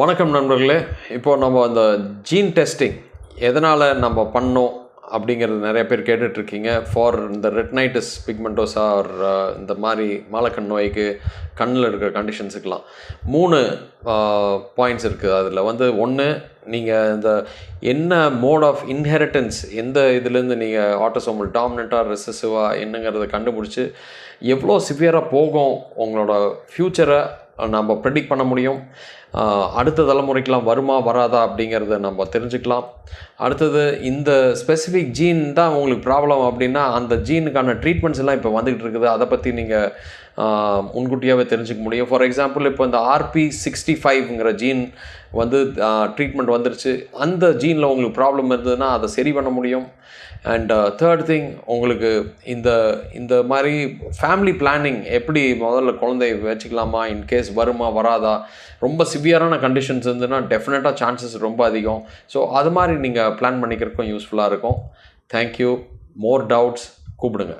வணக்கம் நண்பர்களே. இப்போ நம்ம அந்த ஜீன் டெஸ்டிங் எதனால் நம்ம பண்ணோம் அப்படிங்கிறது நிறைய பேர் கேட்டுட்ருக்கீங்க. ஃபார் இந்த ரெட்னைட்டிஸ் பிக்மெண்டோசா ஆர் இந்த மாதிரி மாலக்கண் நோய்க்கு கண்ணில் இருக்கிற கண்டிஷன்ஸுக்கெலாம் மூணு uh, பாயிண்ட்ஸ் இருக்குது அதில் வந்து ஒன்று நீங்கள் இந்த என்ன மோட் ஆஃப் இன்ஹெரிட்டன்ஸ் எந்த இதுலேருந்து நீங்கள் ஆட்டோசோமல் டாமினண்ட்டாக ரெசசிவாக என்னங்கிறத கண்டுபிடிச்சி எவ்வளோ சிவியராக போகும் உங்களோட ஃப்யூச்சரை நம்ம ப்ரெடிக்ட் பண்ண முடியும். அடுத்த தலைமுறைக்கெலாம் வருமா வராதா அப்படிங்கிறத நம்ம தெரிஞ்சுக்கலாம். அடுத்தது இந்த ஸ்பெசிஃபிக் ஜீன் தான் உங்களுக்கு ப்ராப்ளம் அப்படின்னா அந்த ஜீனுக்கான ட்ரீட்மெண்ட்ஸ் எல்லாம் இப்போ வந்துகிட்டு இருக்குது. அதை பற்றி நீங்கள் முன்கூட்டியாகவே தெரிஞ்சுக்க முடியும். ஃபார் எக்ஸாம்பிள் இப்போ இந்த ஆர்பி சிக்ஸ்டி ஃபைவ்ங்கிற ஜீன் வந்து ட்ரீட்மெண்ட் வந்துருச்சு. அந்த ஜீனில் உங்களுக்கு ப்ராப்ளம் இருந்ததுன்னா அதை சரி பண்ண முடியும். அண்ட் தேர்ட் திங் உங்களுக்கு இந்த இந்த மாதிரி ஃபேமிலி பிளானிங் எப்படி முதல்ல குழந்தை வச்சுக்கலாமா? இன்கேஸ் வருமா வராதா? ரொம்ப சிவியரான கண்டிஷன்ஸ் இருந்ததுன்னா டெஃபினட்டாக சான்சஸ் ரொம்ப அதிகம். ஸோ அது மாதிரி நீங்கள் பிளான் பண்ணிக்கிறதுக்கும் யூஸ்ஃபுல்லாக இருக்கும். தேங்க்யூ மோர் டவுட்ஸ் கூப்பிடுங்க.